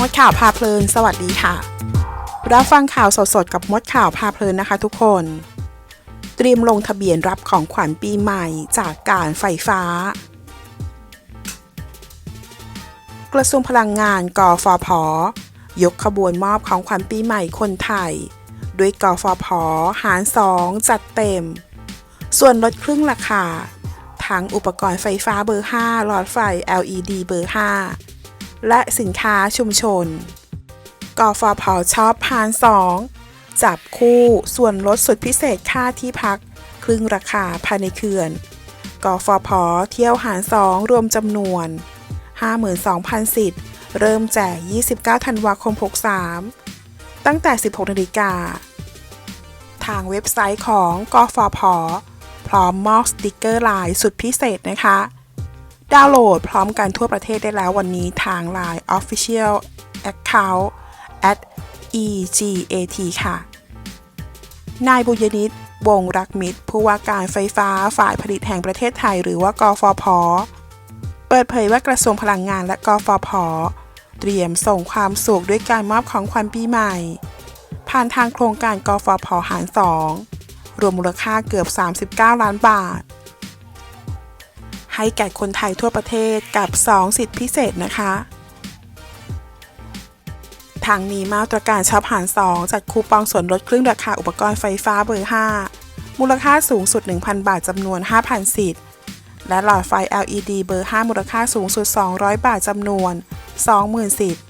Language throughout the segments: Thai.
มดข่าวพาเพลิน สวัสดีค่ะ รับฟังข่าวสดๆ กับมดข่าวพาเพลินนะคะทุกคน เตรียมลงทะเบียนรับของขวัญปีใหม่จากการไฟฟ้า กระทรวงพลังงานกฟผ ยกขบวนมอบของขวัญปีใหม่คนไทย ด้วยกฟผ หาร2จัดเต็ม ส่วนลดครึ่งราคา ทั้งอุปกรณ์ไฟฟ้าเบอร์ 5 หลอดไฟ LED เบอร์ 5 และสินค้าชุมชน กฟผช็อปหาร2จับคู่ส่วนลดสุดพิเศษค่าที่พัก ครึ่งราคาภายในเขื่อน กฟผเที่ยวหาร2รวมจำนวน 52,000 สิทธิ์ เริ่มแจก 29 ธันวาคม 63 ตั้งแต่ 16นาฬิกา ทางเว็บไซต์ของกฟผพร้อมมอบสติกเกอร์ลายสุดพิเศษนะคะ ดาวน์โหลดพร้อมกันทั่วประเทศได้แล้ววันนี้ทาง Line Official Account at egat ค่ะ นายบุญนิตวงศรักมิตร ผู้ว่าการไฟฟ้าฝ่ายผลิตแห่งประเทศไทยหรือว่ากฟผ เปิดเผยว่ากระทรวงพลังงานและกฟผ เตรียมส่งความสุขด้วยการมอบของขวัญปีใหม่ ผ่านทางโครงการกฟผหาร 2 รวมมูลค่าเกือบ 39 ล้านบาท ให้แก่คนไทยทั่วประเทศกับ 2 สิทธิพิเศษนะคะทางนี้มาตรการช็อปหาร 2จัดคูปองส่วนลดครึ่งราคาอุปกรณ์ไฟฟ้าเบอร์ 5 มูลค่าสูงสุด 1,000 บาทจำนวน 5,000 สิทธิ์และหลอดไฟ LED เบอร์ 5 มูลค่าสูงสุด 200 บาทจำนวน 20,000 สิทธิ์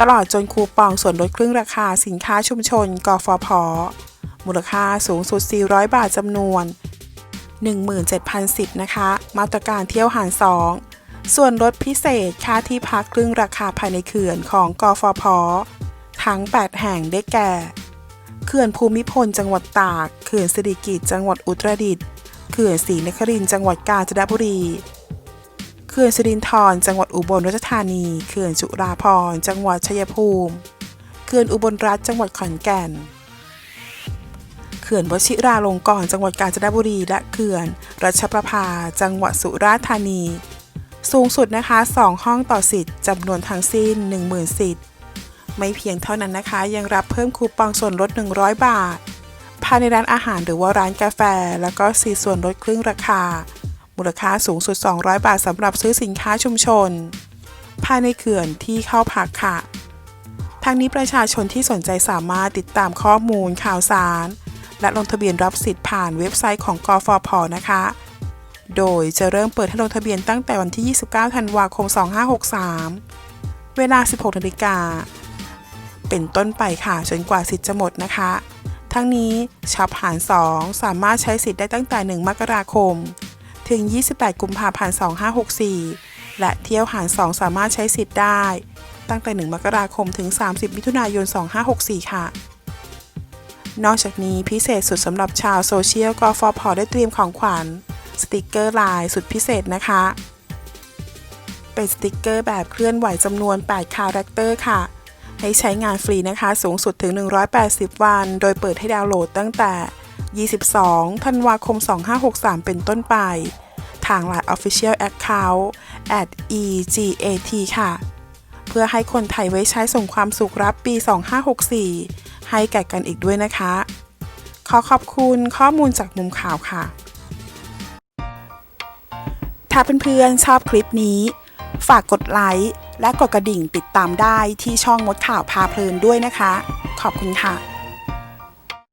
ตลอดจนคูปองส่วนลดครึ่งราคาสินค้าชุมชนกฟผ มูลค่าสูงสุด 400 บาทจำนวน 17,000นะคะ มาตรการเที่ยวหาร 2 ส่วนลดพิเศษค่าที่พักครึ่งราคาภายในเขื่อนของกฟผ ทั้ง 8 แห่งได้แก่ เขื่อนภูมิพลจังหวัดตาก เขื่อนสิริกิติ์จังหวัดอุตรดิตถ์ เขื่อนศรีนครินทร์จังหวัดกาญจนบุรี เขื่อนสิรินธรจังหวัดอุบลราชธานี เขื่อนจุฬาภรณ์จังหวัดชัยภูมิ เขื่อนอุบลรัฐจังหวัดขอนแก่น ขื่อนวชิราลงกรณ์จังหวัดกาญจนบุรี และเขื่อน รัชประภา จังหวัดสุราษฎร์ธานี สูงสุดนะคะ 2 ห้องต่อสิทธิ์จำนวนทั้งสิ้น 10,000 สิทธิ์ ไม่เพียงเท่านั้นนะคะ ยังรับเพิ่มคูปองส่วนลด 100 บาท ภายในร้านอาหารหรือว่าร้านกาแฟ แล้วก็สีส่วนลดครึ่งราคา มูลค่าสูงสุด 200 บาทสำหรับซื้อสินค้าชุมชน ภายในเขื่อนที่เข้าพักค่ะทางนี้ประชาชนที่สนใจสามารถติดตามข้อมูลข่าวสาร และลงทะเบียนรับสิทธิ์ผ่านเว็บไซต์ของกฟผนะคะ โดยจะเริ่มเปิดให้ลงทะเบียนตั้งแต่วันที่ 29 ธันวาคม 2563 เวลา 16นาฬิกา เป็นต้นไปค่ะ จนกว่าสิทธิ์จะหมดนะคะ ทั้งนี้ช็อปหาร 2 สามารถใช้สิทธิ์ได้ตั้งแต่ 1 มกราคม ถึง 28 กุมภาพันธ์ 2564 และเที่ยวหาร 2 สามารถใช้สิทธิ์ได้ ตั้งแต่ 1 มกราคม ถึง 30 มิถุนายน 2564 ค่ะ นอกจากนี้พิเศษสุดสำหรับชาวโซเชียลกฟผได้เตรียมของขวัญ สติกเกอร์ลายสุดพิเศษนะคะ เป็นสติกเกอร์แบบเคลื่อนไหวจำนวน 8 คาแรคเตอร์ค่ะ ให้ใช้งานฟรีนะคะ สูงสุดถึง 180 วัน โดยเปิดให้ดาวน์โหลดตั้งแต่ 22 ธันวาคม 2563 เป็นต้นไป ทาง Line Official Account at egat ค่ะ เพื่อให้คนไทยไว้ใช้ส่งความสุขรับปี 2564 ให้แก่กันอีกด้วยนะคะ ขอขอบคุณข้อมูลจากมุมข่าวค่ะ ถ้าเพื่อนๆชอบคลิปนี้ ฝากกดไลค์และกดกระดิ่งติดตามได้ที่ช่องมดข่าวพาเพลินด้วยนะคะ ขอบคุณค่ะ